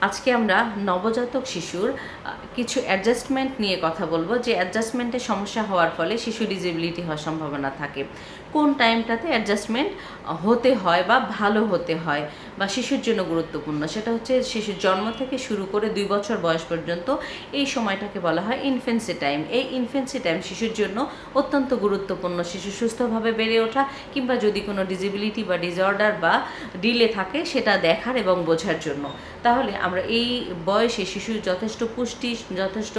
আজকে আমরা নবজাতক শিশুর কিছু অ্যাডজাস্টমেন্ট নিয়ে কথা বলব। যে অ্যাডজাস্টমেন্টে সমস্যা হওয়ার ফলে শিশু ডিজেবিলিটি হওয়ার সম্ভাবনা থাকে। কোন টাইমটাতে অ্যাডজাস্টমেন্ট হতে হয় বা ভালো হতে হয় বা শিশুর জন্য গুরুত্বপূর্ণ? সেটা হচ্ছে শিশুর জন্ম থেকে শুরু করে দুই বছর বয়স পর্যন্ত এই সময়টাকে বলা হয় ইনফেন্সি টাইম এই ইনফেন্সি টাইম শিশুর জন্য অত্যন্ত গুরুত্বপূর্ণ। শিশু সুস্থভাবে বেড়ে ওঠা কিংবা যদি কোনো ডিজেবিলিটি বা ডিসঅর্ডার বা ডিলে থাকে, সেটা দেখার এবং বোঝার জন্য। তাহলে আমরা এই বয়সে শিশু যথেষ্ট পুষ্টি, যথেষ্ট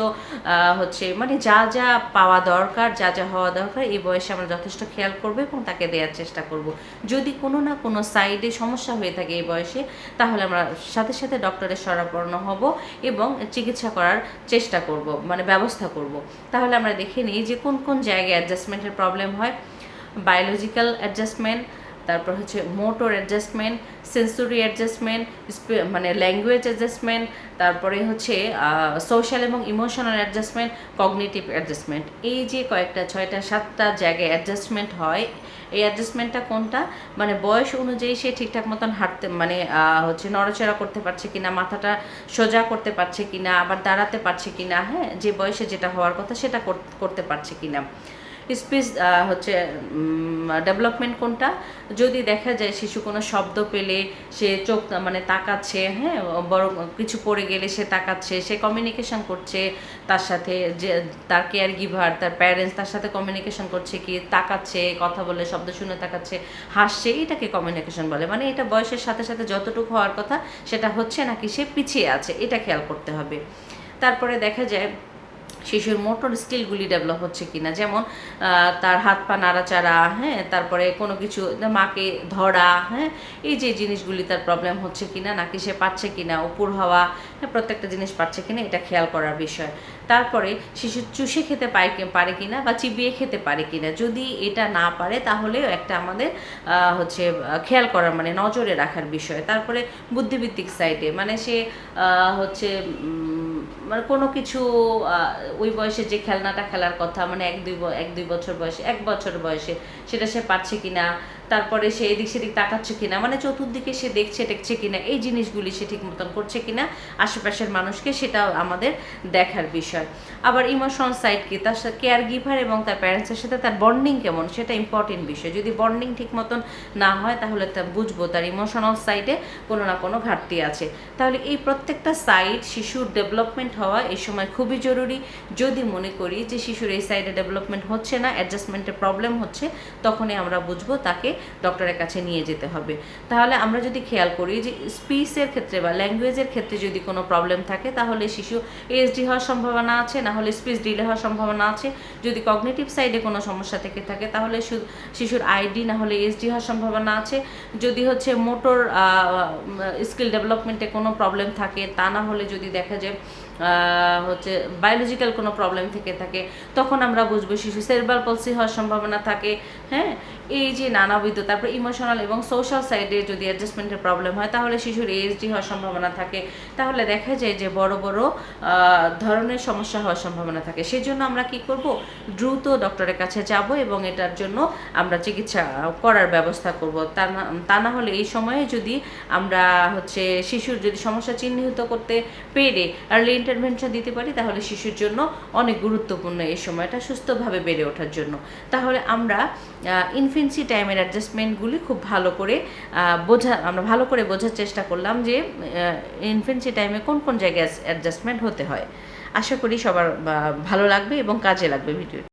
হচ্ছে মানে যা যা পাওয়া দরকার, যা যা হওয়া দরকার, এই বয়সে আমরা যথেষ্ট খেয়াল করব এবং তাকে দেওয়ার চেষ্টা করব। যদি কোনো না কোনো সাইডে সমস্যা হয়ে থাকে এই বয়সে, তাহলে আমরা সাথে সাথে ডক্টরের শরণাপন্ন হব এবং চিকিৎসা করার চেষ্টা করব মানে ব্যবস্থা করব। তাহলে আমরা দেখে নিই যে কোন কোন জায়গায় অ্যাডজাস্টমেন্টের প্রবলেম হয়। বায়োলজিক্যাল অ্যাডজাস্টমেন্ট তারপর হচ্ছে মোটর অ্যাডজাস্টমেন্ট সেন্সরি অ্যাডজাস্টমেন্ট মানে ল্যাঙ্গুয়েজ অ্যাডজাস্টমেন্ট তারপরে হচ্ছে সোশ্যাল এবং ইমোশনাল অ্যাডজাস্টমেন্ট কগনিটিভ অ্যাডজাস্টমেন্ট এই যে কয়েকটা, ছয়টা, সাতটা জায়গায় অ্যাডজাস্টমেন্ট হয়, এই অ্যাডজাস্টমেন্টটা কোনটা? মানে বয়স অনুযায়ী সে ঠিকঠাক মতন হাঁটতে মানে হচ্ছে নড়াচড়া করতে পারছে কিনা, মাথাটা সোজা করতে পারছে কিনা, আবার দাঁড়াতে পারছে কিনা হ্যাঁ? যে বয়সে যেটা হওয়ার কথা সেটা করতে পারছে কিনা। স্পিচ হচ্ছে ডেভেলপমেন্ট কোনটা? যদি দেখা যায় শিশু কোনো শব্দ পেলে সে চোখ মানে তাকাচ্ছে হ্যাঁ বড় কিছু পড়ে গেলে সে তাকাচ্ছে, সে কমিউনিকেশন করছে তার সাথে, যে, তার কেয়ার গিভার তার প্যারেন্টস তার সাথে কমিউনিকেশন করছে কি, তাকাচ্ছে, কথা বলে, শব্দ শুনে তাকাচ্ছে, হাসছে, এটাকে কমিউনিকেশন বলে। মানে এটা বয়সের সাথে সাথে যতটুকু হওয়ার কথা, সেটা হচ্ছে নাকি সে পিছিয়ে আছে, এটা খেয়াল করতে হবে। তারপরে দেখা যায় শিশুর মোটর স্কিলগুলি ডেভেলপ হচ্ছে কিনা? যেমন তার হাত পা নাড়াচাড়া হ্যাঁ তারপরে কোনো কিছু মাকে ধরা হ্যাঁ এই যে জিনিসগুলি তার প্রবলেম হচ্ছে কিনা, নাকি সে পাচ্ছে কিনা, উপর হওয়া হ্যাঁ প্রত্যেকটা জিনিস পাচ্ছে কিনা, এটা খেয়াল করার বিষয়। তারপরে শিশু চুষে খেতে পারে পারে কিনা, বা চিবিয়ে খেতে পারে কিনা, যদি এটা না পারে, তাহলেও একটা আমাদের হচ্ছে খেয়াল করার মানে নজরে রাখার বিষয়। তারপরে বুদ্ধিভিত্তিক সাইডে মানে সে হচ্ছে মানে কোনো কিছু ওই বয়সে যে খেলনাটা খেলার কথা মানে এক, দুই এক, দুই বছর বয়সে, এক বছর বয়সে, সেটা সে পাচ্ছে কিনা, তারপরে সে এদিক সেদিক তাকাচ্ছে কিনা মানে চতুর্দিকে সে দেখছে, টেকছে কিনা, এই জিনিসগুলি সে ঠিক মতন করছে কিনা, আশেপাশের মানুষকে সেটা আমাদের দেখার বিষয়। আবার ইমোশন সাইড কি, তার সাথে কেয়ার গিভার এবং তার প্যারেন্টসের সাথে তার বন্ডিং কেমন, সেটা ইম্পর্টেন্ট বিষয়। যদি বন্ডিং ঠিক মতন না হয়, তাহলে তা বুঝব, তার ইমোশনাল সাইডে কোনো না কোনো ঘাটতি আছে। তাহলে এই প্রত্যেকটা সাইড শিশুর ডেভেলপমেন্ট হওয়া এই সময় খুবই জরুরি। যদি মনে করি যে শিশুর এই সাইডে ডেভেলপমেন্ট হচ্ছে না অ্যাডজাস্টমেন্টের প্রবলেম হচ্ছে, তখনই আমরা বুঝব তাকে ডক্টরের কাছে নিয়ে যেতে হবে। তাহলে আমরা যদি খেয়াল করি যে স্পিচের ক্ষেত্রে বা ল্যাঙ্গুয়েজের ক্ষেত্রে যদি কোনো প্রবলেম থাকে, তাহলে শিশু এএসডি হওয়ার সম্ভাবনা আছে, না হলে স্পিচ ডিলে হওয়ার সম্ভাবনা আছে। যদি কগনেটিভ সাইডে কোনো সমস্যা থেকে থাকে, তাহলে শিশুর আইডি না হলে এসডি হওয়ার সম্ভাবনা আছে। যদি হচ্ছে মোটর স্কিল ডেভেলপমেন্টে কোনো প্রবলেম থাকে, তা না হলে যদি দেখা যায় হচ্ছে বায়োলজিক্যাল কোনো প্রবলেম থেকে থাকে, তখন আমরা বুঝব শিশু সেরবাল পলসি হওয়ার সম্ভাবনা থাকে হ্যাঁ? এই যে নানাবিধ তারপর ইমোশনাল এবং সোশ্যাল সাইডে যদি অ্যাডজাস্টমেন্টের প্রবলেম হয়, তাহলে শিশুর এএসডি হওয়ার সম্ভাবনা থাকে। তাহলে দেখা যায় যে বড় বড় ধরনের সমস্যা হওয়ার সম্ভাবনা থাকে। সেই জন্য আমরা কি করব? দ্রুত ডক্টরের কাছে যাব এবং এটার জন্য আমরা চিকিৎসা করার ব্যবস্থা করব। তা না তা না হলে এই সময়ে যদি আমরা হচ্ছে শিশুর যদি সমস্যা চিহ্নিত করতে পেরে আর্লি ইন্টারভেনশন দিতে পারি, তাহলে শিশুর জন্য অনেক গুরুত্বপূর্ণ এই সময়টা সুস্থভাবে বেড়ে ওঠার জন্য। তাহলে আমরা ইনফেন্সি টাইমের অ্যাডজাস্টমেন্টগুলি খুব ভালো করে বোঝা, আমরা ভালো করে বোঝার চেষ্টা করলাম যে ইনফেন্সি টাইমে কোন কোন জায়গায় অ্যাডজাস্টমেন্ট হতে হয়। আশা করি সবার ভালো লাগবে এবং কাজে লাগবে ভিডিও